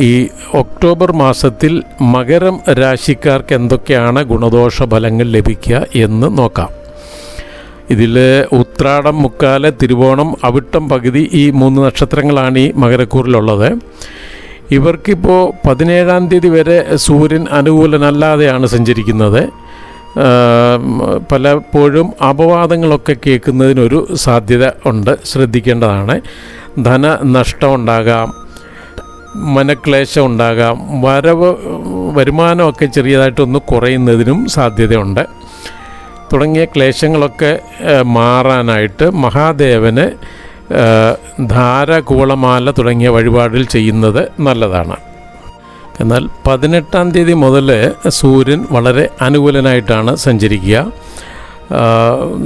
ഈ ഒക്ടോബർ മാസത്തിൽ മകരം രാശിക്കാർക്ക് എന്തൊക്കെയാണ് ഗുണദോഷ ഫലങ്ങൾ ലഭിക്കുക എന്ന് നോക്കാം. ഇതിൽ ഉത്രാടം മുക്കാൽ തിരുവോണം അവിട്ടം പകുതി ഈ മൂന്ന് നക്ഷത്രങ്ങളാണ് ഈ മകരക്കൂറിലുള്ളത്. ഇവർക്കിപ്പോൾ പതിനേഴാം തീയതി വരെ സൂര്യൻ അനുകൂലനല്ലാതെയാണ് സഞ്ചരിക്കുന്നത്. പലപ്പോഴും അപവാദങ്ങളൊക്കെ കേൾക്കുന്നതിനൊരു സാധ്യത ഉണ്ട്. ശ്രദ്ധിക്കേണ്ടതാണ്. ധനനഷ്ടം ഉണ്ടാകാം. മനക്ലേശം ഉണ്ടാകാം വരവ് വരുമാനമൊക്കെ ചെറിയതായിട്ടൊന്ന് കുറയുന്നതിനും സാധ്യതയുണ്ട്. തുടങ്ങിയ ക്ലേശങ്ങളൊക്കെ മാറാനായിട്ട് മഹാദേവന് ധാരകൂളമാല ധാര കൂളമാല തുടങ്ങിയ വഴിപാടിൽ ചെയ്യുന്നത് നല്ലതാണ്. എന്നാൽ പതിനെട്ടാം തീയതി മുതൽ സൂര്യൻ വളരെ അനുകൂലനായിട്ടാണ് സഞ്ചരിക്കുക.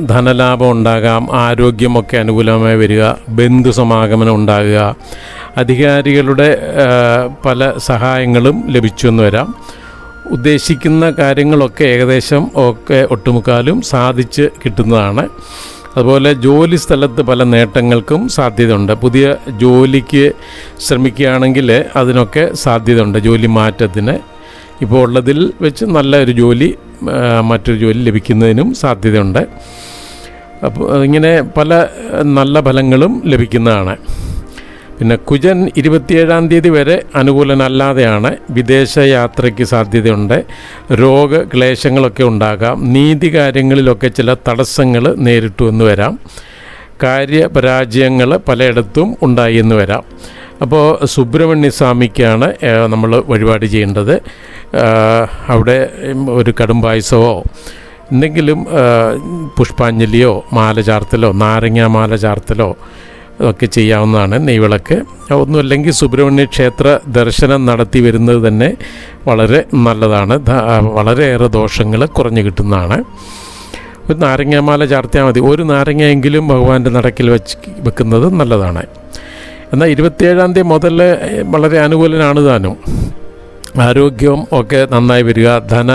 ധനലാഭം ഉണ്ടാകാം ആരോഗ്യമൊക്കെ അനുകൂലമായി വരിക ബന്ധു സമാഗമനം ഉണ്ടാകുക അധികാരികളുടെ പല സഹായങ്ങളും ലഭിച്ചു എന്ന് വരാം. ഉദ്ദേശിക്കുന്ന കാര്യങ്ങളൊക്കെ ഏകദേശം ഒക്കെ ഒട്ടുമുക്കാലും സാധിച്ച് കിട്ടുന്നതാണ്. അതുപോലെ ജോലി സ്ഥലത്ത് പല നേട്ടങ്ങൾക്കും സാധ്യതയുണ്ട്. പുതിയ ജോലിക്ക് ശ്രമിക്കുകയാണെങ്കിൽ അതിനൊക്കെ സാധ്യതയുണ്ട് ജോലി മാറ്റത്തിന്. ഇപ്പോൾ ഉള്ളതിൽ വെച്ച് നല്ല ഒരു ജോലി മറ്റൊരു ജോലി ലഭിക്കുന്നതിനും സാധ്യതയുണ്ട്. അപ്പോൾ ഇങ്ങനെ പല നല്ല ഫലങ്ങളും ലഭിക്കുന്നതാണ്. പിന്നെ കുജൻ ഇരുപത്തിയേഴാം തീയതി വരെ അനുകൂലനല്ലാതെയാണ് വിദേശ യാത്രയ്ക്ക് സാധ്യതയുണ്ട്. രോഗക്ലേശങ്ങളൊക്കെ ഉണ്ടാകാം. നീതി കാര്യങ്ങളിലൊക്കെ ചില തടസ്സങ്ങൾ നേരിട്ടു എന്ന് വരാം. കാര്യപരാജയങ്ങൾ പലയിടത്തും ഉണ്ടായി എന്ന് വരാം. അപ്പോൾ സുബ്രഹ്മണ്യ സ്വാമിക്കാണ് നമ്മൾ വഴിപാട് ചെയ്യേണ്ടത്. അവിടെ ഒരു കടും പായസമോ എന്തെങ്കിലും പുഷ്പാഞ്ജലിയോ മാല ചാർത്തലോ നാരങ്ങ മാല ചാർത്തലോ ഒക്കെ ചെയ്യാവുന്നതാണ് നെയ്വിളക്ക്. ഒന്നുമല്ലെങ്കിൽ സുബ്രഹ്മണ്യ ക്ഷേത്ര ദർശനം നടത്തി വരുന്നത് തന്നെ വളരെ നല്ലതാണ്. വളരെയേറെ ദോഷങ്ങൾ കുറഞ്ഞു കിട്ടുന്നതാണ്. ഒരു നാരങ്ങാമാല ചാർത്തിയാൽ മതി. ഒരു നാരങ്ങയെങ്കിലും ഭഗവാന്റെ നടക്കിൽ വെച്ച് വെക്കുന്നത് നല്ലതാണ്. എന്നാൽ ഇരുപത്തിയേഴാം തീയതി മുതൽ വളരെ അനുകൂലനാണ് താനും. ആരോഗ്യവും ഒക്കെ നന്നായി വരിക ധന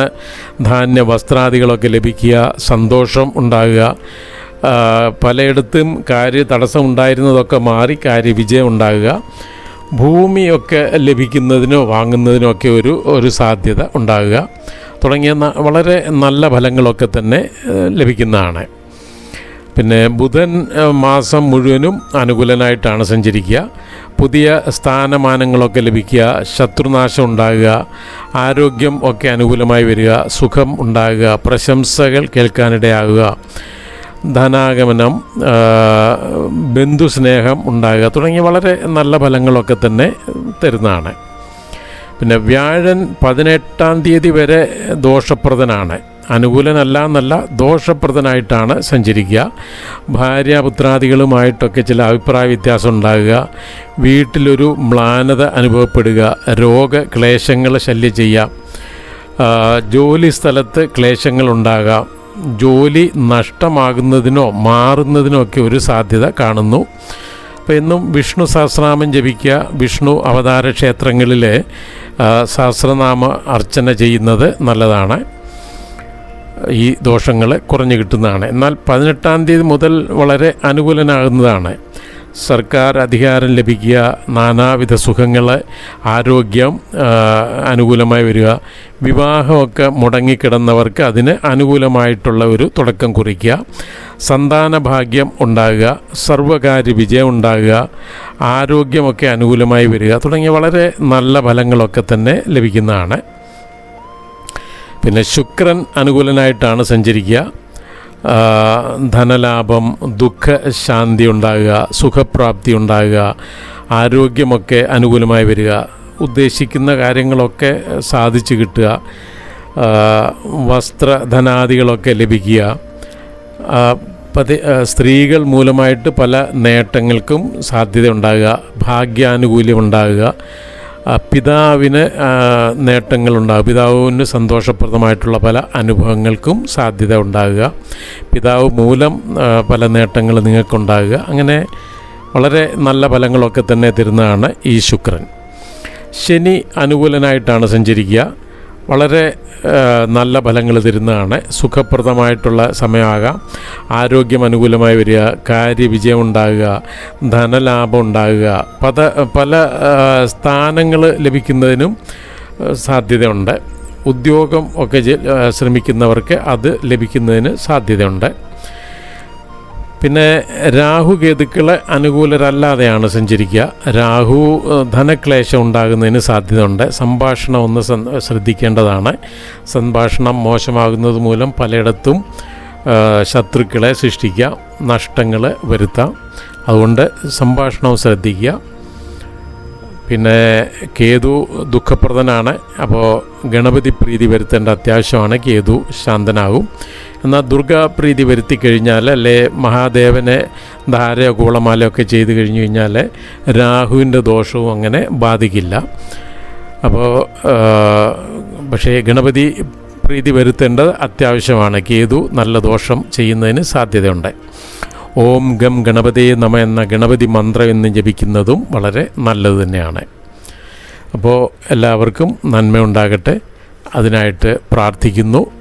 ധാന്യ വസ്ത്രാദികളൊക്കെ ലഭിക്കുക സന്തോഷം ഉണ്ടാകുക. പലയിടത്തും കാര്യ തടസ്സം ഉണ്ടായിരുന്നതൊക്കെ മാറി കാര്യ വിജയം ഉണ്ടാകുക. ഭൂമിയൊക്കെ ലഭിക്കുന്നതിനോ വാങ്ങുന്നതിനോ ഒക്കെ ഒരു ഒരു സാധ്യത ഉണ്ടാകുക. തുടങ്ങിയ വളരെ നല്ല ഫലങ്ങളൊക്കെ തന്നെ ലഭിക്കുന്നതാണ്. പിന്നെ ബുധൻ മാസം മുഴുവനും അനുകൂലനായിട്ടാണ് സഞ്ചരിക്കുക. പുതിയ സ്ഥാനമാനങ്ങളൊക്കെ ലഭിക്കുക ശത്രുനാശം ഉണ്ടാകുക ആരോഗ്യം ഒക്കെ അനുകൂലമായി വരിക സുഖം ഉണ്ടാകുക പ്രശംസകൾ കേൾക്കാനിടയാകുക ധനാഗമനം ബന്ധുസ്നേഹം ഉണ്ടാകുക തുടങ്ങിയ വളരെ നല്ല ഫലങ്ങളൊക്കെ തന്നെ തരുന്നതാണ്. പിന്നെ വ്യാഴൻ പതിനെട്ടാം തീയതി വരെ ദോഷപ്രദനാണ്. അനുകൂലനല്ല എന്നല്ല ദോഷപ്രദനായിട്ടാണ് സഞ്ചരിക്കുക. ഭാര്യാപുത്രാദികളുമായിട്ടൊക്കെ ചില അഭിപ്രായ വ്യത്യാസം ഉണ്ടാകുക വീട്ടിലൊരു മ്ലാനത അനുഭവപ്പെടുക. രോഗക്ലേശങ്ങൾ ശല്യം ചെയ്യാം ജോലി സ്ഥലത്ത് ക്ലേശങ്ങൾ ഉണ്ടാകാം ജോലി നഷ്ടമാകുന്നതിനോ മാറുന്നതിനോ ഒക്കെ ഒരു സാധ്യത കാണുന്നു. അപ്പോൾ എന്നും വിഷ്ണു സഹസ്രനാമം ജപിക്കുക. വിഷ്ണു അവതാര ക്ഷേത്രങ്ങളിൽ സഹസ്രനാമ അർച്ചന ചെയ്യുന്നത് നല്ലതാണ്. ഈ ദോഷങ്ങൾ കുറഞ്ഞു കിട്ടുന്നതാണ്. എന്നാൽ പതിനെട്ടാം തീയതി മുതൽ വളരെ അനുകൂലനാകുന്നതാണ്. സർക്കാർ അധികാരം ലഭിക്കുക നാനാവിധ സുഖങ്ങൾ ആരോഗ്യം അനുകൂലമായി വരിക വിവാഹമൊക്കെ മുടങ്ങിക്കിടന്നവർക്ക് അതിന് അനുകൂലമായിട്ടുള്ള ഒരു തുടക്കം കുറിക്കുക സന്താന ഭാഗ്യം ഉണ്ടാകുക സർവകാര്യ വിജയം ഉണ്ടാകുക ആരോഗ്യമൊക്കെ അനുകൂലമായി വരിക തുടങ്ങിയ വളരെ നല്ല ഫലങ്ങളൊക്കെ തന്നെ ലഭിക്കുന്നതാണ്. പിന്നെ ശുക്രൻ അനുകൂലനായിട്ടാണ് സഞ്ചരിക്കുക. ധനലാഭം ദുഃഖശാന്തി ഉണ്ടാകുക സുഖപ്രാപ്തി ഉണ്ടാകുക ആരോഗ്യമൊക്കെ അനുകൂലമായി വരിക ഉദ്ദേശിക്കുന്ന കാര്യങ്ങളൊക്കെ സാധിച്ചു കിട്ടുക വസ്ത്രധനാദികളൊക്കെ ലഭിക്കുക പതി സ്ത്രീകൾ മൂലമായിട്ട് പല നേട്ടങ്ങൾക്കും സാധ്യത ഉണ്ടാകുക ഭാഗ്യാനുകൂല്യം ഉണ്ടാകുക പിതാവിന് നേട്ടങ്ങളുണ്ടാകും. പിതാവിന് സന്തോഷപ്രദമായിട്ടുള്ള പല അനുഭവങ്ങൾക്കും സാധ്യത ഉണ്ടാകുക. പിതാവ് മൂലം പല നേട്ടങ്ങൾ നിങ്ങൾക്കുണ്ടാകുക. അങ്ങനെ വളരെ നല്ല ഫലങ്ങളൊക്കെ തന്നെ തരുന്നതാണ് ഈ ശുക്രൻ. ശനി അനുകൂലനായിട്ടാണ് സഞ്ചരിക്കുക. വളരെ നല്ല ഫലങ്ങൾ തരുന്നതാണ്. സുഖപ്രദമായിട്ടുള്ള സമയമാകാം. ആരോഗ്യം അനുകൂലമായി വരിക കാര്യവിജയം ഉണ്ടാകുക ധനലാഭം ഉണ്ടാകുക പല പല സ്ഥാനങ്ങൾ ലഭിക്കുന്നതിനും സാധ്യതയുണ്ട്. ഉദ്യോഗം ഒക്കെ ശ്രമിക്കുന്നവർക്ക് അത് ലഭിക്കുന്നതിന് സാധ്യതയുണ്ട്. പിന്നെ രാഹു കേതുക്കളെ അനുകൂലരല്ലാതെയാണ് സഞ്ചരിക്കുക. രാഹു ധനക്ലേശം ഉണ്ടാകുന്നതിന് സാധ്യതയുണ്ട്. സംഭാഷണം ഒന്ന് ശ്രദ്ധിക്കേണ്ടതാണ്. സംഭാഷണം മോശമാകുന്നത് മൂലം പലയിടത്തും ശത്രുക്കളെ സൃഷ്ടിക്കാം നഷ്ടങ്ങൾ വരുത്താം. അതുകൊണ്ട് സംഭാഷണവും ശ്രദ്ധിക്കുക. പിന്നെ കേതു ദുഃഖപ്രദനാണ്. അപ്പോൾ ഗണപതി പ്രീതി വരുത്തേണ്ട അത്യാവശ്യമാണ്. കേതു ശാന്തനാകും. എന്നാൽ ദുർഗാപ്രീതി വരുത്തി കഴിഞ്ഞാൽ അല്ലെ മഹാദേവനെ ധാരയോ കൂളമാലയോ ഒക്കെ ചെയ്ത് കഴിഞ്ഞു കഴിഞ്ഞാൽ രാഹുവിന്റെ ദോഷവും അങ്ങനെ ബാധിക്കില്ല. അപ്പോൾ പക്ഷേ ഗണപതി പ്രീതി വരുത്തേണ്ടത് അത്യാവശ്യമാണ്. കേതു നല്ല ദോഷം ചെയ്യുന്നതിന് സാധ്യതയുണ്ട്. ഓം ഗം ഗണപതേ നമ എന്ന ഗണപതി മന്ത്രം എന്ന് ജപിക്കുന്നതും വളരെ നല്ലത് തന്നെയാണ്. അപ്പോൾ എല്ലാവർക്കും നന്മയുണ്ടാകട്ടെ. അതിനായിട്ട് പ്രാർത്ഥിക്കുന്നു.